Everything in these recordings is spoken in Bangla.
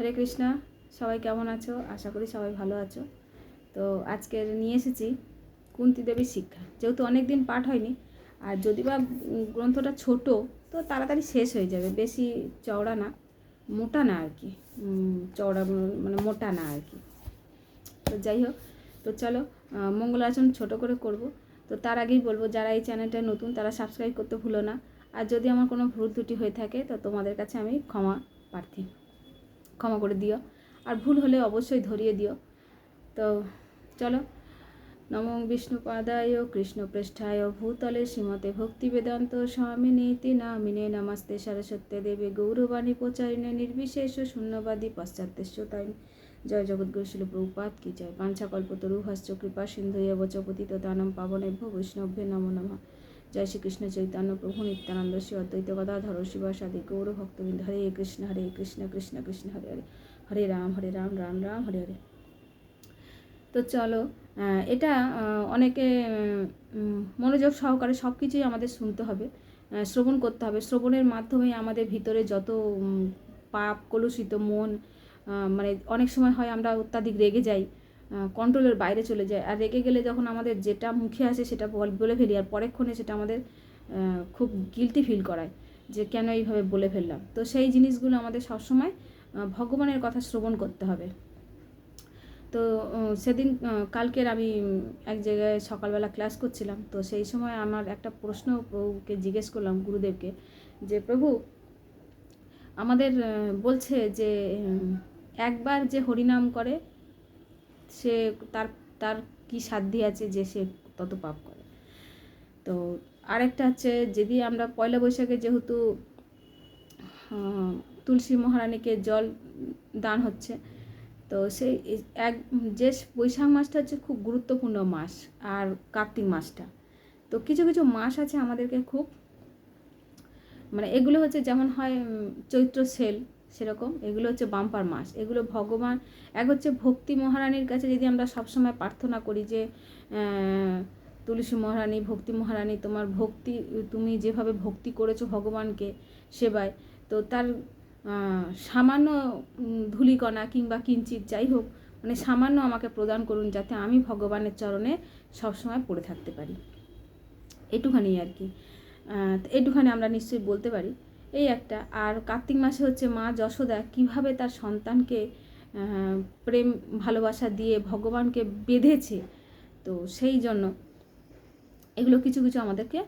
হরে কৃষ্ণা সবাই কেমন আছো? আশা করি সবাই ভালো আছো। তো আজকে নিয়ে এসেছি কুন্তি দেবীর শিক্ষা। যেহেতু অনেক দিন পাঠ হয়নি আর যদি বা গ্রন্থটা ছোট তো তাড়াতাড়ি শেষ হয়ে যাবে। বেশি চওড়া না মোটা না আর কি। চওড়া মানে মোটা না আর কি। তো যাই হোক তো চলো আহ, মঙ্গলাচরণ ছোট করে করব। তো তার আগেই বলব যারা এই চ্যানেলটা নতুন তারা সাবস্ক্রাইব করতে ভুলো না। আর যদি আমার কোনো ভুল ত্রুটি হয়ে থাকে তো তোমাদের কাছে আমি ক্ষমা প্রার্থী। ক্ষমা করে দিও। আর ভুল হলে অবশ্যই ধরিয়ে দিও। তো চলো, নম বিষ্ণুপাদায় কৃষ্ণপৃষ্ঠায় ভূতলে শ্রীমতে ভক্তি বেদান্ত স্বামী নীতি নামিনে নমস্তে সরস্বতী দেবী গৌরবাণী প্রচারিণে নির্বিশেষ শূন্যবাদী পাশ্চাত্যস্য তাই জয় জগৎগুরু শিল প্রভুপাত কি জয়। পাঞ্চাকল্পতরু হস্ত কৃপা সিন্ধু বচ পতিত দানম পাবনেভ্য বৈষ্ণভ্যে নমো নমঃ। জয় শ্রীকৃষ্ণ চৈতন্য প্রভু নিত্যানন্দ শ্রী অদ্বৈত গদাধর শিবাসাদি গৌর ভক্তবৃন্দ। হরে কৃষ্ণ হরে কৃষ্ণ কৃষ্ণ কৃষ্ণ, হরে হরে। হরে রাম হরে রাম রাম রাম, হরে হরে। তো চলো এটা অনেকে মনোযোগ সহকারে সব কিছুই আমাদের শুনতে হবে শ্রবণ করতে হবে। শ্রবণের মাধ্যমে আমাদের ভিতরে যত পাপ, কলুষিত মন মানে অনেক সময় হয় আমরা অত্যাধিক রেগে যাই কন্ট্রোলের বাইরে চলে যায়। আর রেগে গেলে যখন আমাদের যেটা মুখে আসে সেটা বল- ফেলি, আর পরেক্ষণে সেটা আমাদের খুব গিলটি ফিল করায় যে কেন এইভাবে বলে ফেললাম। তো সেই জিনিসগুলো আমাদের সবসময় ভগবানের কথা শ্রবণ করতে হবে। তো সেদিন কালকের আমি এক জায়গায় সকালবেলা ক্লাস করছিলাম। তো সেই সময় আমার একটা প্রশ্ন প্রভুকে জিজ্ঞেস করলাম, গুরুদেবকে, যে, প্রভু, আমাদের বলছে যে একবার যে হরিনাম করে সে তার তার কি সাধ্যি আছে যে সে তত পাপ করে? তো আরেকটা হচ্ছে যদি আমরা পয়লা বৈশাখে যেহেতু তুলসী মহারানীকে জল দান হচ্ছে, তো সেই এক, যে বৈশাখ মাসটা হচ্ছে খুব গুরুত্বপূর্ণ মাস আর কার্তিক মাসটা। তো কিছু কিছু মাস আছে আমাদেরকে খুব মানে এগুলো হচ্ছে যেমন হয় চৈত্র সেল সেরকম। এগুলো হচ্ছে বাম্পার মাস। এগুলো ভগবান, এক হচ্ছে ভক্তি মহারানীর কাছে যদি আমরা সবসময় প্রার্থনা করি যে তুলসী মহারানী, ভক্তি মহারানী, তোমার ভক্তি, তুমি যেভাবে ভক্তি করেছ ভগবানকে সেবায়, তো তার সামান্য ধূলিকণা কিংবা কিঞ্চিত যাই হোক মানে সামান্য আমাকে প্রদান করুন যাতে আমি ভগবানের চরণে সবসময় পড়ে থাকতে পারি। এটুখানি আর কি। এটুখানি আমরা নিশ্চয়ই বলতে পারি। এই একটা। আর কার্তিক মাসে হচ্ছে মা যশোদা কীভাবে তার সন্তানকে প্রেম, ভালোবাসা দিয়ে ভগবানকে বেঁধেছে, তো সেই জন্য এগুলো কিছু কিছু আমাদেরকে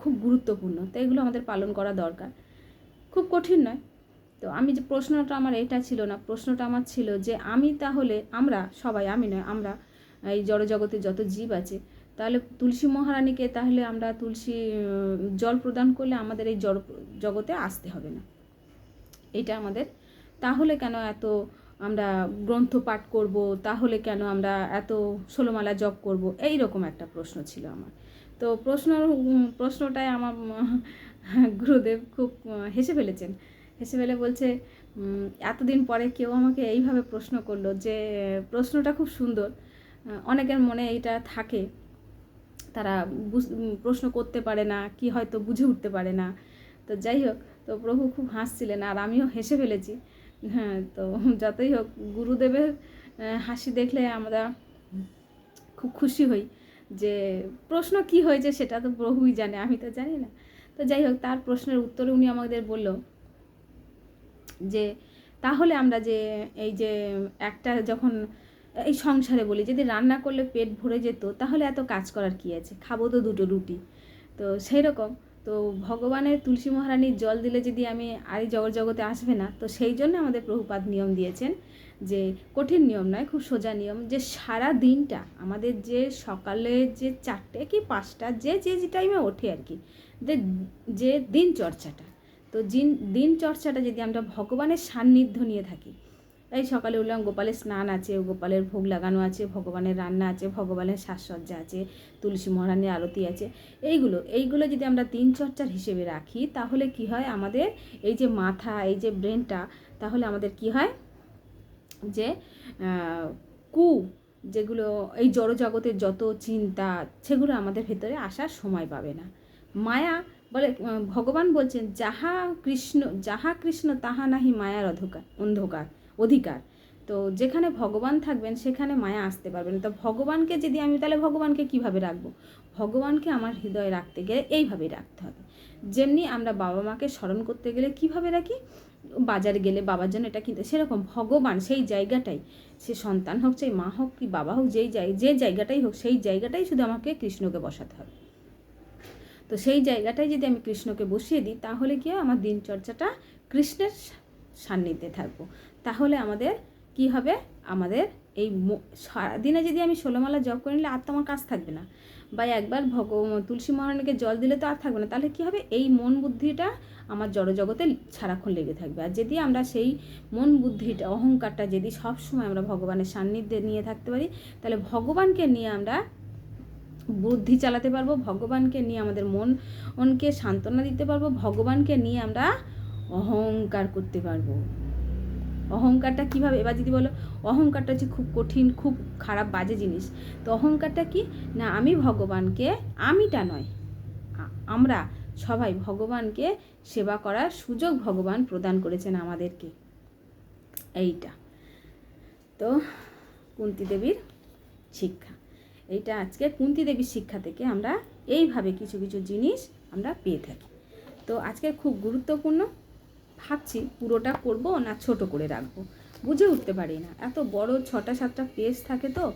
খুব গুরুত্বপূর্ণ। তো এগুলো আমাদের পালন করা দরকার। খুব কঠিন নয়। তো আমি যে প্রশ্নটা আমার এটা ছিল না, প্রশ্নটা আমার ছিল যে আমি তাহলে আমরা, সবাই আমি নয়, আমরা এই জড়জগতে যত জীব আছে তাহলে তুলসী মহারানীকে তাহলে আমরা তুলসী জল প্রদান করলে আমাদের এই জড়, জগতে আসতে হবে না। এটা আমাদের, তাহলে কেন এত আমরা গ্রন্থ পাঠ করব? তাহলে কেন আমরা এত ষোলোমালা জপ করব? এই রকম একটা প্রশ্ন ছিল আমার। তো প্রশ্ন প্রশ্নটায় আমার গুরুদেব খুব হেসে ফেলেছেন। হেসে ফেলে বলছে এতদিন পরে কেউ আমাকে এইভাবে প্রশ্ন করল যে, প্রশ্নটা খুব সুন্দর। অনেকের মনে এইটা থাকে। তারা প্রশ্ন করতে পারে না, কি হয়তো বুঝে উঠতে পারে না। তো যাই হোক, তো প্রভু খুব হাসছিলেন আর আমিও হেসে ফেলেছি। হ্যাঁ তো যতই হোক, গুরুদেবের হাসি দেখলে আমরা খুব খুশি হই যে প্রশ্ন কি হয়েছে সেটা তো প্রভুই জানে, আমি তো জানি না। তো যাই হোক, তার প্রশ্নের উত্তরে উনি আমাদের বলল যে, তাহলে আমরা যে, এই যে একটা যখন এই সংসারে বলি, যদি রান্না করলে পেট ভরে যেত, তাহলে এত কাজ করার কি আছে? খাব তো দুটো রুটি। তো সেই রকম তো ভগবানের তুলসী মহারানীর জল দিলে যদি আমি আর জগৎ জগতে আসবে না, তো সেই জন্য আমাদের প্রভুপাদ নিয়ম দিয়েছেন যে, কঠিন নিয়ম নয়, খুব সোজা নিয়ম যে, সারা দিনটা আমাদের যে সকালে যে চারটে কি পাঁচটা, যে যে যে টাইমে ওঠে আর কি, যে যে দিন চর্চাটা। তো দিন দিন চর্চাটা যদি আমরা ভগবানের সান্নিধ্য নিয়ে থাকি এই সকালে উঠলাম, গোপালের স্নান আছে, গোপালের ভোগ লাগানো আছে, ভগবানের রান্না আছে, ভগবানের সাজসজ্জা আছে, তুলসী মহারানীর আরতি আছে। এইগুলো এইগুলো যদি আমরা দিন চর্চার হিসেবে রাখি, তাহলে কি হয় আমাদের? এই যে মাথা, এই যে ব্রেনটা, তাহলে আমাদের কি হয়? যে কু, যেগুলো, এই জড়জগতের যত চিন্তা, সেগুলো আমাদের ভেতরে আসার সময় পাবে না। মায়া বলে ভগবান বলছেন, যাহা কৃষ্ণ যাহা কৃষ্ণ, তাহা নাহি মায়ার অধকার অন্ধকার। অধিকার। তো যেখানে ভগবান থাকবেন, সেখানে মায়া আসতে পারবেন। তো ভগবানকে যদি আমি, তাহলে ভগবানকে কীভাবে রাখব? ভগবানকে আমার হৃদয়ে রাখতে গেলে এইভাবেই রাখতে হবে। যেমনি আমরা বাবা মাকে স্মরণ করতে গেলে কীভাবে রাখি? বাজারে গেলে বাবার জন্য এটা কিনতে। সেরকম ভগবান সেই জায়গাটাই। সে সন্তান হোক চাই মা হোক, কি বাবা হোক, যেই জায় যে জায়গাটাই হোক, সেই জায়গাটাই শুধু আমাকে কৃষ্ণকে বসাতে হবে। তো সেই জায়গাটায় যদি আমি কৃষ্ণকে বসিয়ে দিই, তাহলে কি আমার দিনচর্চাটা কৃষ্ণের সান্নিধ্যে থাকব। তাহলে আমাদের কি হবে? আমাদের এই সারাদিনে যদি আমি ষোলোমালা জপ করে নিলে আর তো আমার কাজ থাকবে না। বা একবার ভগ তুলসী মহারানীকে জল দিলে তো আর থাকবে না। তাহলে কী হবে? এই মন বুদ্ধিটা আমার জড়জগতে সারাক্ষণ লেগে থাকবে। আর যদি আমরা সেই মন বুদ্ধিটা, অহংকারটা যদি সবসময় আমরা ভগবানের সান্নিধ্যে নিয়ে থাকতে পারি, তাহলে ভগবানকে নিয়ে আমরা বুদ্ধি চালাতে পারব, ভগবানকে নিয়ে আমাদের মন, মনকে সান্ত্বনা দিতে পারব, ভগবানকে নিয়ে আমরা অহংকার করতে পারব। অহংকারটা কীভাবে, এবার যদি বলো, অহংকারটা হচ্ছে খুব কঠিন, খুব খারাপ, বাজে জিনিস। তো অহংকারটা কি? না, আমি ভগবানকে, আমিটা নয় আমরা সবাই ভগবানকে সেবা করার সুযোগ ভগবান প্রদান করেছেন আমাদেরকে। এইটা। তো কুন্তি দেবীর শিক্ষা। এইটা আজকে কুন্তি দেবীর শিক্ষা থেকে আমরা এইভাবে কিছু কিছু জিনিস আমরা পেয়ে থাকি। তো আজকে খুব গুরুত্বপূর্ণ। ভাবছি পুরোটা করব না ছোট করে রাখব। বুঝে উঠতে পারি না। এত বড় ছটা সাতটা পেজ থাকে তো।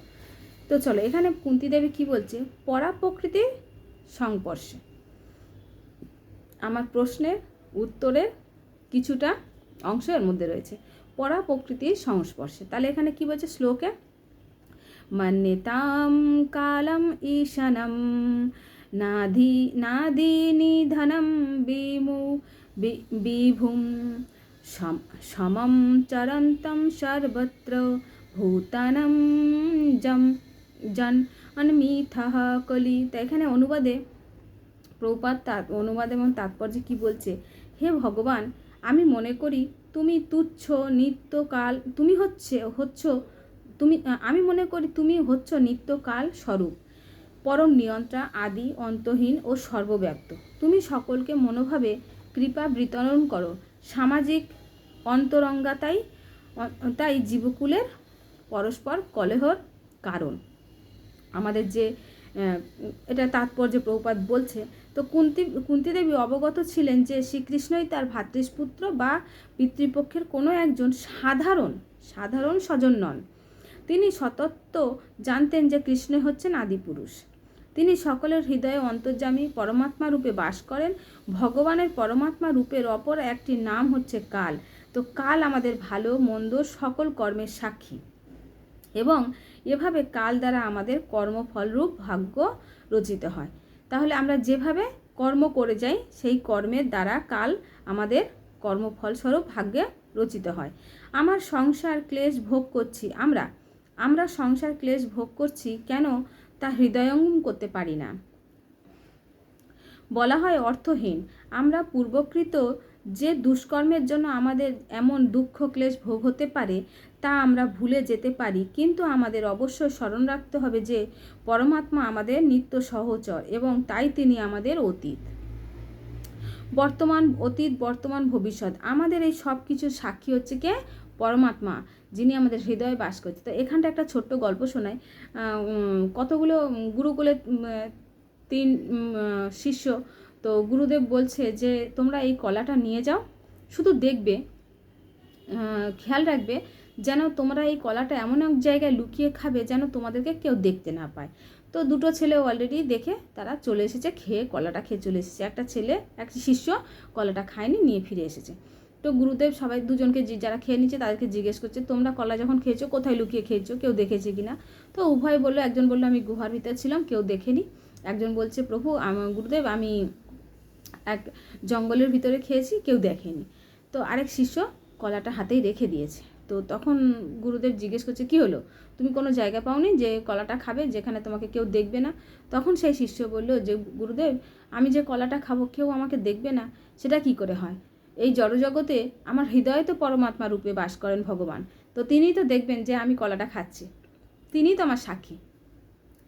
তো চলো, এখানে কুন্তি দেবী কী বলছে? পরা প্রকৃতির সংস্পর্শে। আমার প্রশ্নের উত্তরের কিছুটা অংশ এর মধ্যে রয়েছে। পরা প্রকৃতির সংস্পর্শে। তাহলে এখানে কি বলছে শ্লোকে? মন্যতাম কালম ঈশানম, নাধি নাদি নিধনম বিমু বিভুম সমম চরন্তম সর্বত্র ভূতানম জম, জন অনমিথ কলি তা এখানে অনুবাদে প্রপাত অনুবাদ এবং তাৎপর্য কি বলছে? হে ভগবান, আমি মনে করি তুমি তুচ্ছ, নিত্যকাল, তুমি হচ্ছে, হচ্ছ, তুমি আমি মনে করি তুমি হচ্ছ নিত্যকাল স্বরূপ, পরম নিয়ন্ত্রা, আদি, অন্তহীন ও সর্বব্যাপ্ত। তুমি সকলকে মনোভাবে কৃপা বিতরণ করো। সামাজিক অন্তরঙ্গাতাই, তাই জীবকুলের পরস্পর কলহর কারণ। আমাদের যে এটা তাৎপর্য প্রভুপাত বলছে, তো কুন্তি কুন্তিদেবী অবগত ছিলেন যে শ্রীকৃষ্ণই তার ভাতৃষ্পুত্র বা পিতৃপক্ষের কোনো একজন সাধারণ সাধারণ স্বজন নন। তিনি সতত্ব জানতেন যে কৃষ্ণ হচ্ছেন আদিপুরুষ। তিনি সকলের হৃদয়ে অন্তর্যামী পরমাত্মা রূপে বাস করেন। ভগবানের পরমাত্মা রূপের অপর একটি নাম হচ্ছে কাল। তো কাল আমাদের ভালো, মন্দ, সকল কর্মের সাক্ষী। এবং এভাবে কাল দ্বারা আমাদের কর্মফলরূপ ভাগ্য রচিত হয়। তাহলে আমরা যেভাবে কর্ম করে যাই, সেই কর্মের দ্বারা কাল আমাদের কর্মফলস্বরূপ ভাগ্যে রচিত হয়। আমার সংসার ক্লেশ ভোগ করছি আমরা। আমরা সংসার ক্লেশ ভোগ করছি কেন? তা হৃদয়ঙ্গম করতে পারি না। বলা হয় অর্থহীন। আমরা পূর্বকৃত যে দুষ্কর্মের জন্য আমাদের এমন দুঃখ, ক্লেশ ভোগ হতে পারে, তা আমরা ভুলে যেতে পারি। কিন্তু আমাদের অবশ্যই স্মরণ রাখতে হবে যে পরমাত্মা আমাদের নিত্য সহচর এবং তাই তিনি আমাদের অতীত। বর্তমান অতীত, বর্তমান ভবিষ্যৎ। আমাদের এই সব কিছু সাক্ষী হচ্ছে কে? পরমাত্মা, যিনি আমাদের হৃদয়ে বাস করছে। তো এখানটা একটা ছোট্ট গল্প শোনায় কতগুলো গুরুকুলে তিন শিষ্য, তো গুরুদেব বলছে যে, তোমরা এই কলাটা নিয়ে যাও, শুধু দেখবে খেয়াল রাখবে, যেন তোমরা এই কলাটা এমন এক জায়গায় লুকিয়ে খাবে যেন তোমাদেরকে কেউ দেখতে না পায়। তো দুটো ছেলে অলরেডি দেখে তারা চলে এসেছে, খেয়ে কলাটা খেয়ে চলে এসেছে। একটা ছেলে এক শিষ্য কলাটা খায়নি, নিয়ে ফিরে এসেছে। তো গুরুদেব সবাই দুজনকে যারা খেয়ে নিচ্ছে তাদেরকে জিজ্ঞেস করছে, তোমরা কলা যখন খেয়েছো, কোথায় লুকিয়ে খেয়েছো? কেউ দেখেছে কি না তো উভয় বলল, একজন বলল, আমি গুহার ভিতরে ছিলাম, কেউ দেখেনি। একজন বলছে, প্রভু গুরুদেব, আমি এক জঙ্গলের ভিতরে খেয়েছি, কেউ দেখেনি। তো আরেক শিষ্য কলাটা হাতেই রেখে দিয়েছে। তো তখন গুরুদেব জিজ্ঞেস করছে, কি হলো? তুমি কোনো জায়গা পাওনি যে কলাটা খাবে, যেখানে তোমাকে কেউ দেখবে না? তখন সেই শিষ্য বলল যে, গুরুদেব, আমি যে কলাটা খাব, কেউ আমাকে দেখবে না, সেটা কি করে হয়? এই জড়জগতে আমার হৃদয়ে তো পরমাত্মা রূপে বাস করেন ভগবান। তো তিনিই তো দেখবেন যে আমি কলাটা খাচ্ছি। তিনিই তো আমার সাক্ষী।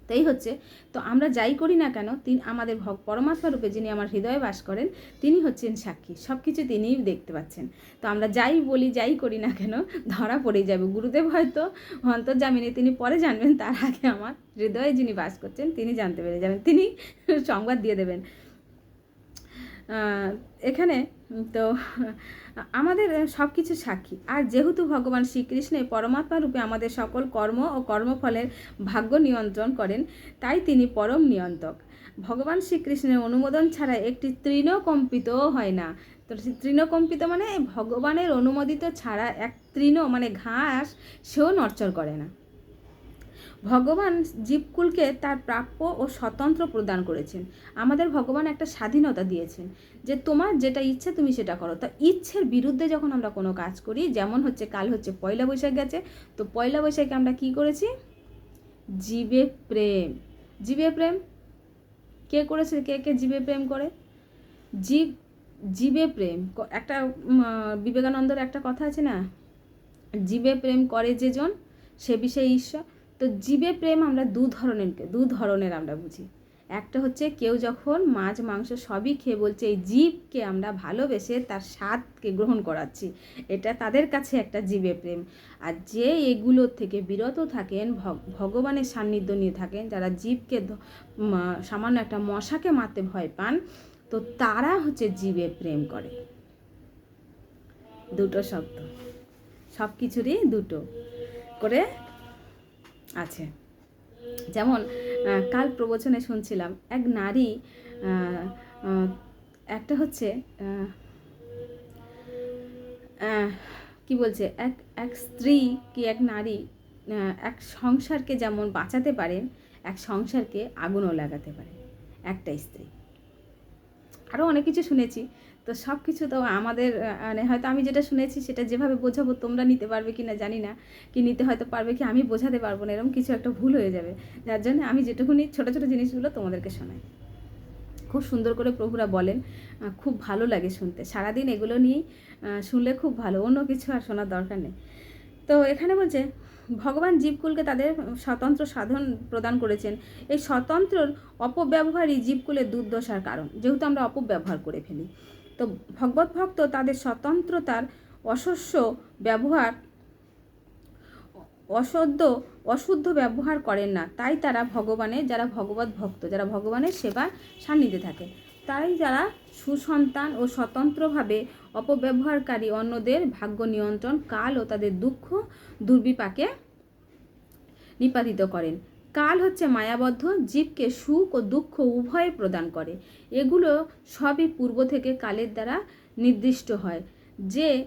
তাই হচ্ছে, তো আমরা যাই করি না কেন, তিনি, আমাদের পরমাত্মা রূপে যিনি আমার হৃদয়ে বাস করেন, তিনি হচ্ছেন সাক্ষী। সব কিছু তিনিই দেখতে পাচ্ছেন। তো আমরা যাই বলি, যাই করি না কেন, ধরা পড়ে যাবে। গুরুদেব হয়তো অন্তর্জামিনে তিনি পরে জানবেন তার আগে আমার হৃদয়ে যিনি বাস করছেন, তিনি জানতে পেরে যাবেন। তিনি সংবাদ দিয়ে দেবেন। এখানে তো আমাদের সব কিছু সাক্ষী। আর যেহেতু ভগবান শ্রীকৃষ্ণের পরমাত্মা রূপে আমাদের সকল কর্ম ও কর্মফলের ভাগ্য নিয়ন্ত্রণ করেন, তাই তিনি পরম নিয়ন্ত্রক। ভগবান শ্রীকৃষ্ণের অনুমোদন ছাড়া একটি তৃণকম্পিতও হয় না। তো তৃণকম্পিত মানে ভগবানের অনুমোদিত ছাড়া এক তৃণ মানে ঘাস সেও নড়চড় করে না। ভগবান জীবকুলকে তার প্রাপ্য ও স্বতন্ত্র প্রদান করেছেন। আমাদের ভগবান একটা স্বাধীনতা দিয়েছেন যে তোমার যেটা ইচ্ছে তুমি সেটা করো। তা ইচ্ছের বিরুদ্ধে যখন আমরা কোনো কাজ করি, যেমন হচ্ছে কাল হচ্ছে পয়লা বৈশাখ গেছে, তো পয়লা বৈশাখে আমরা কি করেছি? জীবে প্রেম। জীবে প্রেম? কে করেছে? কে কে জীবে প্রেম করে? জীব, জীবে প্রেম। একটা বিবেকানন্দর একটা কথা আছে না? জীবে প্রেম করে যেজন সে বিষয়ে ঈশ্বর। তো জীবে প্রেম আমরা দু ধরনের দু ধরনের আমরা বুঝি। একটা হচ্ছে কেউ যখন মাছ, মাংস সবই খেয়ে বলছে, এই জীবকে আমরা ভালোবেসে তার স্বাদকে গ্রহণ করাচ্ছি। এটা তাদের কাছে একটা জীবে প্রেম। আর যে এগুলোর থেকে বিরত থাকেন, ভগ- ভগবানের সান্নিধ্য নিয়ে থাকেন, যারা জীবকে সামান্য একটা মশাকে মারতে ভয় পান, তো তারা হচ্ছে জীবে প্রেম করে। দুটো শব্দ। সব কিছুরই দুটো। করে আছে। যেমন কাল প্রবচনে শুনছিলাম, এক নারী একটা হচ্ছে কি বলছে, এক এক স্ত্রী কি এক নারী এক সংসারকে যেমন বাঁচাতে পারেন, এক সংসারকে আগুনও লাগাতে পারে একটা স্ত্রী। আরও অনেক কিছু শুনেছি তো সব কিছু তো আমাদের মানে হয়তো আমি যেটা শুনেছি সেটা যেভাবে বোঝাবো তোমরা নিতে পারবে কি না জানি না, কি নিতে হয়তো পারবে কি আমি বোঝাতে পারব না, এরকম কিছু একটা ভুল হয়ে যাবে। যার জন্য আমি যেটুকুনি ছোটো ছোটো জিনিসগুলো তোমাদেরকে শোনাই। খুব সুন্দর করে প্রভুরা বলেন খুব ভালো লাগে শুনতে। সারাদিন এগুলো নিয়েই শুনলে খুব ভালো, অন্য কিছু আর শোনার দরকার নেই। তো এখানে বলছে, ভগবান জীবকুলকে তাদের স্বতন্ত্র সাধন প্রদান করেছেন। এই স্বতন্ত্রর অপব্যবহারই জীবকুলের দুর্দশার কারণ। যেহেতু আমরা অপব্যবহার করে ফেলি। তো ভগবত ভক্ত তাদের স্বতন্ত্রতার অশস্য ব্যবহার, অসদ্য, অশুদ্ধ ব্যবহার করেন না। তাই তারা ভগবানের যারা ভগবত ভক্ত, যারা ভগবানের সেবা সান্নিধ্যে থাকে তাই যারা সুসন্তান ও স্বতন্ত্রভাবে অপব্যবহারকারী অন্যদের ভাগ্য নিয়ন্ত্রণ, কাল ও তাদের দুঃখ দুর্বিপাকে নিপাতিত করেন। কাল হচ্ছে মায়াবদ্ধ, জীবকে সুখ ও দুঃখ উভয় প্রদান করে। এগুলো সবই পূর্ব থেকে কালের দ্বারা নির্দিষ্ট হয়। যে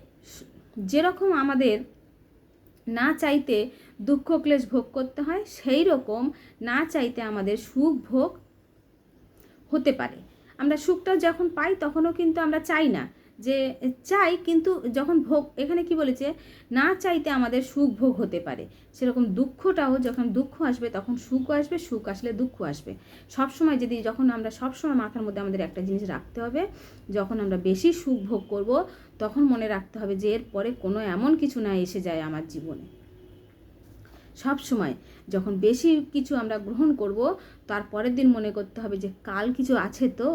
যেরকম আমাদের না চাইতে দুঃখ ক্লেশ ভোগ করতে হয়, সেই রকম না চাইতে আমাদের সুখ ভোগ হতে পারে। আমরা সুখটা যখন পাই, তখনও কিন্তু আমরা চাই না। যে চাই কিন্তু যখন ভোগ, এখানে কি বলেছে? না চাইতে আমাদের সুখ ভোগ হতে পারে। সেরকম দুঃখটাও যখন দুঃখ আসবে, তখন সুখও আসবে, সুখ আসলে দুঃখ আসবে। সব সময় যদি যখন আমরা সব সময় মাথার মধ্যে আমাদের একটা জিনিস রাখতে হবে, যখন আমরা বেশি সুখ ভোগ করব, তখন মনে রাখতে হবে যে এর পরে কোনো এমন কিছু না এসে যায় আমার জীবনে। সব সময় যখন বেশি কিছু আমরা গ্রহণ করব, তার পরের দিন মনে করতে হবে যে কাল কিছু আছে তো?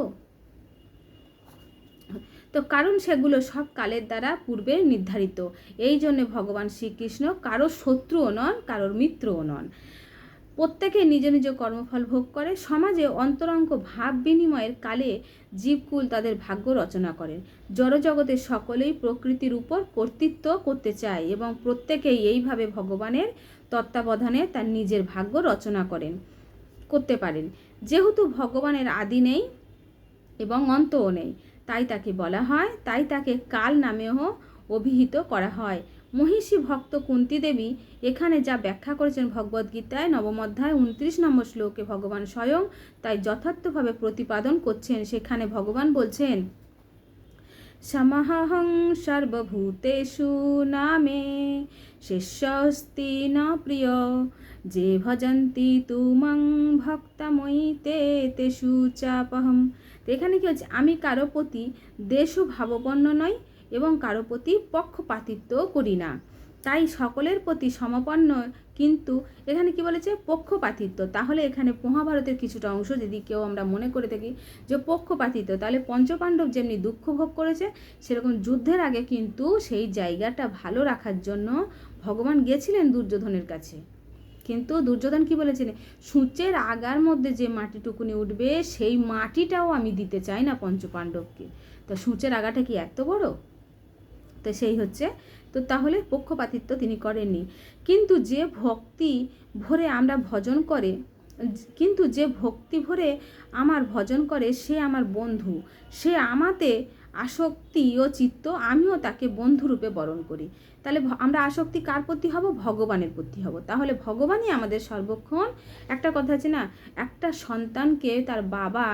তো কারণ সেগুলো সব কালের দ্বারা পূর্বে নির্ধারিত। এই জন্যে ভগবান শ্রীকৃষ্ণ কারোর শত্রুও নন, কারোর মিত্রও নন। প্রত্যেকে নিজ নিজ কর্মফল ভোগ করে, সমাজে অন্তরঙ্গ ভাব বিনিময়ের কালে জীবকুল তাদের ভাগ্য রচনা করেন। জড়জগতে সকলেই প্রকৃতির উপর কর্তৃত্ব করতে চায় এবং প্রত্যেকেই এইভাবে ভগবানের তত্ত্বাবধানে তার নিজের ভাগ্য রচনা করেন, করতে পারেন। যেহেতু ভগবানের আদি নেই এবং অন্তও নেই তাই তাকে বলা হয়, তাই তাকে কাল নামেও অভিহিত করা হয়। মহিষী ভক্ত কুন্তি দেবী এখানে যা ব্যাখ্যা করেছেন ভগবদ্গীতায় নবম অধ্যায়, উনত্রিশ নম্বর শ্লোকে ভগবান স্বয়ং তাই যথার্থভাবে প্রতিপাদন করছেন। সেখানে ভগবান বলছেন সমহং সর্বভূতেষু নামে শিষ্যস্তি ন প্রিয় যে ভজন্তি তুমং ভক্তময়ী তে তেষু চাপহম তো এখানে কি হচ্ছে? আমি কারও প্রতি দেশ ভাবপন্ন নই এবং কারও প্রতি পক্ষপাতিত্ব করি না। তাই সকলের প্রতি সমপন্ন কিন্তু এখানে কি বলেছে? পক্ষপাতিত্ব। তাহলে এখানে মহাভারতের কিছুটা অংশ যদি কেউ আমরা মনে করে থাকি যে পক্ষপাতিত্ব, তাহলে পঞ্চপাণ্ডব যেমনি দুঃখ ভোগ করেছে, সেরকম যুদ্ধের আগে কিন্তু সেই জায়গাটা ভালো রাখার জন্য ভগবান গেছিলেন দুর্যোধনের কাছে। কিন্তু দুর্যোধন কি বলেছেন? সূচের আগার মধ্যে যে মাটিটুকুনি উঠবে, সেই মাটিটাও আমি দিতে চাই না পঞ্চপাণ্ডবকে। তা সূচের আগাটা কি এত বড়? তো সেই হচ্ছে তো তাহলে পক্ষপাতিত্ব তিনি করেননি। কিন্তু যে ভক্তি ভরে আমরা ভজন করে, কিন্তু যে ভক্তি ভরে আমার ভজন করে সে আমার বন্ধু। সে আমাতে আসক্তি ও চিত্ত আমিও তাকে বন্ধুরূপে বরণ করি। তাহলে আমরা আসক্তি কার প্রতি হব? ভগবানের প্রতি হব। তাহলে ভগবানই আমাদের সর্বক্ষণ। একটা কথা আছে না, একটা সন্তানকে তার বাবা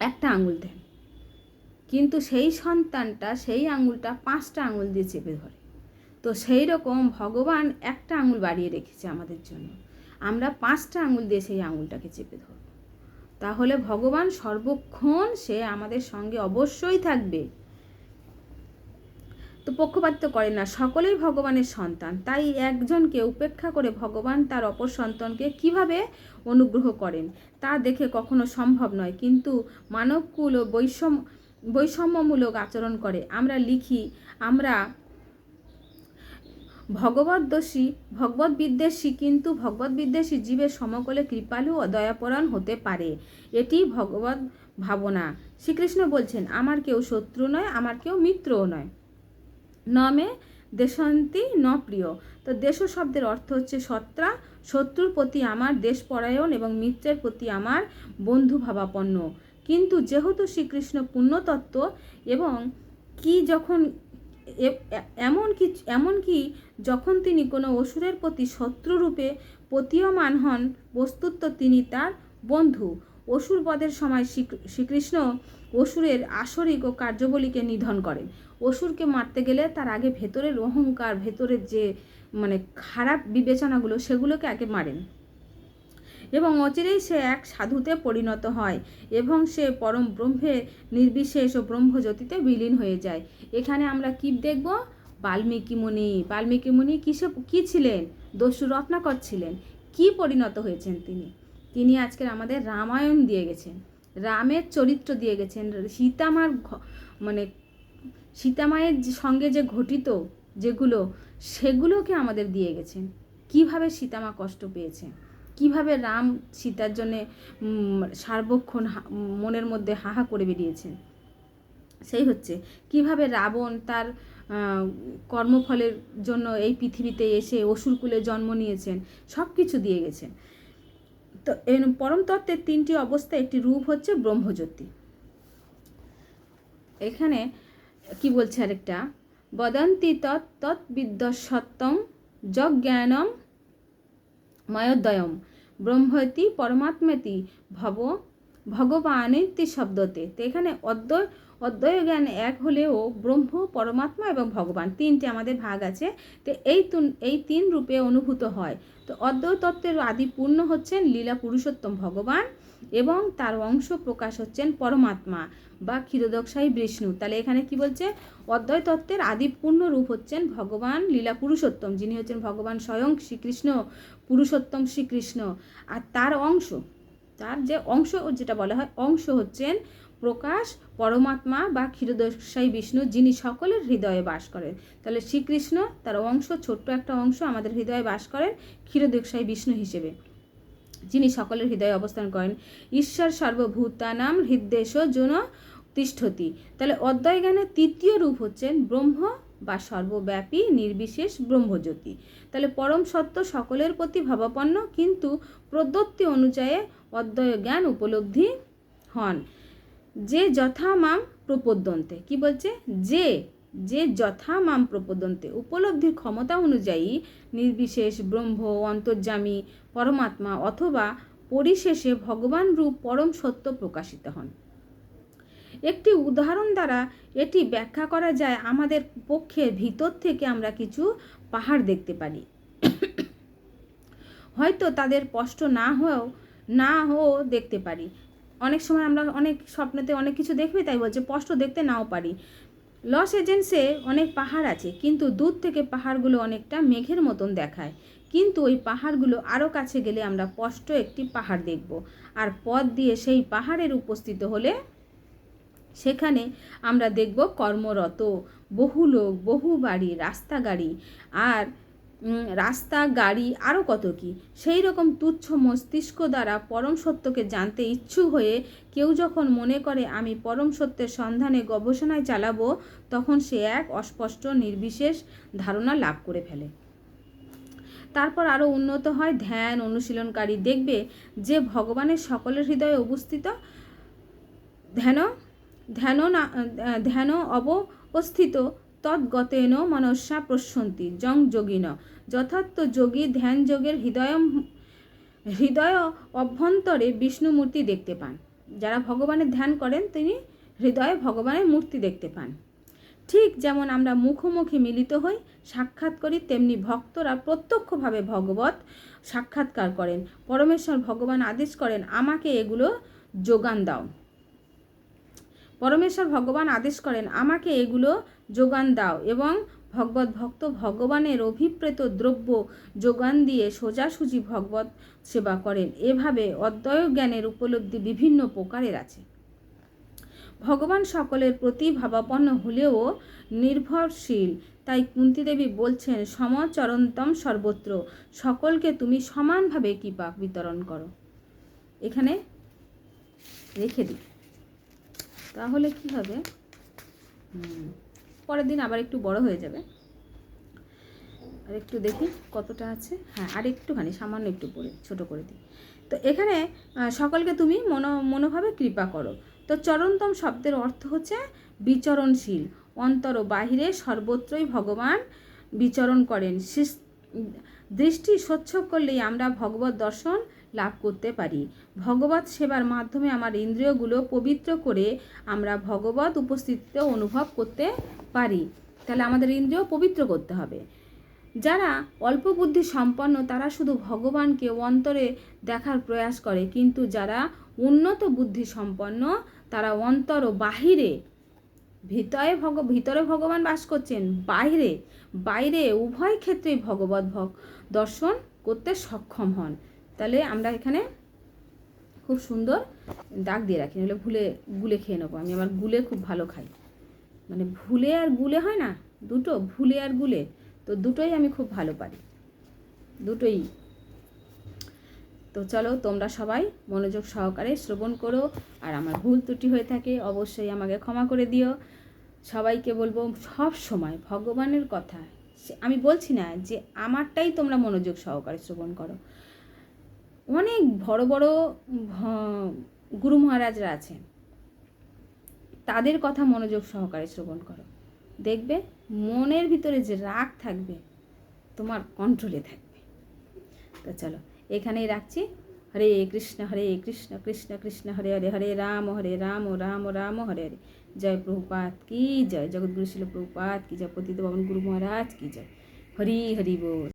একটা আঙুল দেন। কিন্তু সেই সন্তানটা, সেই আঙুলটা পাঁচটা আঙুল দিয়ে চেপে ধরে। তো সেই রকম ভগবান একটা আঙুল বাড়িয়ে রেখেছে আমাদের জন্য। আমরা পাঁচটা আঙুল দিয়ে সেই আঙুলটাকে চেপে ধরব। তাহলে ভগবান সর্বক্ষণ সে আমাদের সঙ্গে অবশ্যই থাকবে। তো পক্ষপাতিত্ব করে না, সকলেই ভগবানের সন্তান। তাই একজনকে উপেক্ষা করে ভগবান তার অপর সন্তানকে কীভাবে অনুগ্রহ করেন, তা দেখে কখনো সম্ভব নয়। কিন্তু মানবকুল ও বৈষম্য বৈষম্যমূলক আচরণ করে। আমরা লিখি, আমরা ভগবত দোষী ভগবত বিদ্বেষী কিন্তু ভগবত বিদ্বেষী জীবের সমকলে কৃপালু ও দয়াপরায়ণ হতে পারে। এটি ভগবত ভাবনা। শ্রীকৃষ্ণ বলছেন, আমার কেউ শত্রু নয়, আমার কেউ মিত্রও নয়। নমে দেশান্তি ন প্রিয়। তো দেশ শব্দের অর্থ হচ্ছে সত্রা শত্রুর প্রতি আমার দেশপরায়ণ এবং মিত্রের প্রতি আমার বন্ধু ভাবাপন্ন কিন্তু যেহেতু শ্রীকৃষ্ণ পুণ্যতত্ত্ব এবং কি যখন এমন কি এমন কি যখন তিনি কোনো অসুরের প্রতি শত্রুরূপে প্রতীয়মান হন, বস্তুত তিনি তার বন্ধু। অসুর বধের সময় শ্রী- শ্রীকৃষ্ণ অসুরের আসরিক ও কার্যবলীকে নিধন করেন। অসুরকে মারতে গেলে তার আগে ভেতরের অহংকার, ভেতরের যে মানে খারাপ বিবেচনাগুলো, সেগুলোকে আগে মারেন। এবং অচিরেই সে এক সাধুতে পরিণত হয় এবং সে পরম ব্রহ্মে নির্বিশেষ ও ব্রহ্মজ্যোতিতে বিলীন হয়ে যায়। এখানে আমরা কি দেখব? বাল্মীকি মুনি। বাল্মীকি মুনি কিসে, কী ছিলেন? দস্যু রত্নাকর ছিলেন। কি পরিণত হয়েছেন তিনি? তিনি আজকের আমাদের রামায়ণ দিয়ে গেছেন। রামের চরিত্র দিয়ে গেছেন। সীতামার মানে সীতামায়ের সঙ্গে যে ঘটিত যেগুলো, সেগুলোকে আমাদের দিয়ে গেছেন। কীভাবে সীতামা কষ্ট পেয়েছেন কীভাবে রাম সীতার জন্যে সার্বক্ষণ মনের মধ্যে হাহা করে বেরিয়েছেন? সেই হচ্ছে, কীভাবে রাবণ তার কর্মফলের জন্য এই পৃথিবীতে এসে অসুরকুলে জন্ম নিয়েছেন সব কিছু দিয়ে গেছেন। তো পরম তত্ত্বের তিনটি অবস্থা, একটি রূপ হচ্ছে ব্রহ্মজ্যোতি। এখানে কি বলছে আরেকটা? বদন্তি তৎ তৎবিদ্যসত্তম যজ্ঞানম ময়োদয়ম। ব্রহ্মতি পরমাত্মেতি ভব ভগবানিতি শব্দতে তো এখানে অদ্বয় অদ্বয় জ্ঞান এক হলেও ব্রহ্ম, পরমাত্মা এবং ভগবান তিনটে আমাদের ভাগ আছে। তো এই এই তিন রূপে অনুভূত হয়। তো অদ্বয় তত্ত্বের আদি পূর্ণ হচ্ছেন লীলা পুরুষোত্তম ভগবান এবং তার অংশ প্রকাশ হচ্ছেন পরমাত্মা বা ক্ষীরোদকশাহী বিষ্ণু। তাহলে এখানে কি বলছে? অদ্বয় তত্ত্বের আদি পূর্ণ রূপ হচ্ছেন ভগবান লীলা পুরুষোত্তম। যিনি হচ্ছেন ভগবান স্বয়ং শ্রীকৃষ্ণ, পুরুষোত্তম শ্রীকৃষ্ণ। আর তার অংশ, তার যে অংশ যেটা বলা হয় অংশ হচ্ছেন প্রকাশ, পরমাত্মা বা ক্ষীরোদশাই বিষ্ণু, যিনি সকলের হৃদয়ে বাস করেন। তাহলে শ্রীকৃষ্ণ তার অংশ, ছোট্ট একটা অংশ আমাদের হৃদয়ে বাস করেন ক্ষীরোদশাই বিষ্ণু হিসেবে। যিনি সকলের হৃদয়ে অবস্থান করেন। ঈশ্বর সর্বভূতানাম হৃদ্দেশ জন তিষ্ঠতি। তাহলে অদ্বয় জ্ঞানের তৃতীয় রূপ হচ্ছেন ব্রহ্ম বা সর্বব্যাপী, নির্বিশেষ ব্রহ্মজ্যোতি। তাহলে পরম সত্য সকলের প্রতি ভাবাপন্ন, কিন্তু প্রদত্তি অনুযায়ী অদ্বয় জ্ঞান উপলব্ধি হন। যে যথা মাম প্রপদ্যন্তে। কি বলছে? যে যে যথা মাম প্রপদ্যন্তে। উপলব্ধির ক্ষমতা অনুযায়ী নির্বিশেষ ব্রহ্ম, অন্তর্যামী, পরমাত্মা অথবা পরিশেষে ভগবান রূপ পরম সত্য প্রকাশিত হন। একটি উদাহরণ দ্বারা এটি ব্যাখ্যা করা যায়, আমাদের পক্ষে ভিতর থেকে আমরা কিছু পাহাড় দেখতে পারি। হয়তো তাদের স্পষ্ট না হয়েও, না হও দেখতে পারি। অনেক সময় আমরা অনেক স্বপ্নেতে অনেক কিছু দেখবে, তাই বলছে স্পষ্ট দেখতে নাও পারি। লস এজেন্সে অনেক পাহাড় আছে, কিন্তু দূর থেকে পাহাড়গুলো অনেকটা মেঘের মতন দেখায়। কিন্তু ওই পাহাড়গুলো আরও কাছে গেলে আমরা স্পষ্ট একটি পাহাড় দেখব। আর পথ দিয়ে সেই পাহাড়ের উপস্থিত হলে সেখানে আমরা দেখব কর্মরত, বহু লোক, বহু বাড়ি রাস্তা গাড়ি আর রাস্তা, গাড়ি আরও কত কি সেই রকম তুচ্ছ মস্তিষ্ক দ্বারা পরম সত্যকে জানতে ইচ্ছুক হয়ে কেউ যখন মনে করে আমি পরম সত্যের সন্ধানে গবেষণায় চালাবো, তখন সে এক অস্পষ্ট নির্বিশেষ ধারণা লাভ করে ফেলে। তারপর আরও উন্নত হয়, ধ্যান, অনুশীলনকারী দেখবে যে ভগবানের সকলের হৃদয়ে অবস্থিত ধ্যান ধ্যান না, ধ্যান অবস্থিত তদ্গতেন মনস্যা প্রশন্তি জং যোগিন। যথার্থ যোগী ধ্যান যোগের হৃদয় হৃদয় অভ্যন্তরে বিষ্ণুমূর্তি দেখতে পান। যারা ভগবানের ধ্যান করেন, তিনি হৃদয়ে ভগবানের মূর্তি দেখতে পান। ঠিক যেমন আমরা মুখোমুখি মিলিত হই, সাক্ষাৎ করি, তেমনি ভক্তরা প্রত্যক্ষভাবে ভগবত সাক্ষাৎকার করেন। পরমেশ্বর ভগবান আদেশ করেন, আমাকে এগুলো যোগান দাও। পরমেশ্বর ভগবান আদেশ করেন, আমাকে এগুলো যোগান দাও এবং ভগবত ভক্ত ভগবানের অভিপ্রেত দ্রব্য যোগান দিয়ে সোজাসুজি ভগবত সেবা করেন। এভাবে অদ্বয় জ্ঞানের উপলব্ধি বিভিন্ন প্রকারের আছে। ভগবান সকলের প্রতি ভাবাপন্ন হলেও নির্ভরশীল। তাই কুন্তিদেবী বলছেন সমচরন্তম সর্বত্র সকলকে তুমি সমানভাবে কৃপা বিতরণ করো। এখানে রেখে দিই। তাহলে কি হবে? হুম, পরের দিন আবার একটু বড় হয়ে যাবে। আর একটু দেখি কতটা আছে। হ্যাঁ আর একটুখানি, সামান্য একটু পরে ছোট করে দিই। তো এখানে সকলকে তুমি মনো, মনোভাবে কৃপা করো। তো চরণতম শব্দের অর্থ হচ্ছে বিচরণশীল। অন্তর বাহিরে সর্বত্রই ভগবান বিচরণ করেন। দৃষ্টি স্বচ্ছ করলেই আমরা ভগবত দর্শন লাভ করতে পারি। ভগবত সেবার মাধ্যমে আমার ইন্দ্রিয়গুলো পবিত্র করে আমরা ভগবত উপস্থিতিতে অনুভব করতে পারি। তাহলে আমাদের ইন্দ্রিয় পবিত্র করতে হবে। যারা অল্প বুদ্ধি সম্পন্ন, তারা শুধু ভগবানকে অন্তরে দেখার প্রয়াস করে, কিন্তু যারা উন্নত বুদ্ধি সম্পন্ন, তারা অন্তর ও বাহিরে, ভিতরে ভগ, ভিতরে ভগবান বাস করছেন বাইরে বাইরে উভয় ক্ষেত্রেই ভগবত ভগ দর্শন করতে সক্ষম হন। তাহলে আমরা এখানে খুব সুন্দর দাগ দিয়ে রাখি, নাহলে ভুলে গুলে খেয়ে নেব। আমি আমার গুলে খুব ভালো খাই। মানে ভুলে আর গুলে হয় না, দুটো ভুলে আর গুলে, তো দুটোই আমি খুব ভালো পারি। দুটোই। তো চলো, তোমরা সবাই মনোযোগ সহকারে শ্রবণ করো, আর আমার ভুল ত্রুটি হয়ে থাকে, অবশ্যই আমাকে ক্ষমা করে দিও। সবাইকে বলব সব সময় ভগবানের কথা আমি বলছি না যে আমারটাই তোমরা মনোযোগ সহকারে শ্রবণ করো। অনেক বড় বড় গুরু মহারাজরা আছেন। তাদের কথা মনোযোগ সহকারে শ্রবণ করো। দেখবে মনের ভিতরে যে রাগ থাকবে, তোমার কন্ট্রোলে থাকবে। তো চলো, এখানেই রাখছি। হরে কৃষ্ণ হরে কৃষ্ণ কৃষ্ণ কৃষ্ণ, হরে হরে হরে রাম হরে রাম রাম রাম, হরে হরে। জয় প্রভুপাত কি জয় জগৎগুরু শিল প্রভুপাত কি জয় পতিত পাবন গুরু মহারাজ কি জয় হরি হরি বল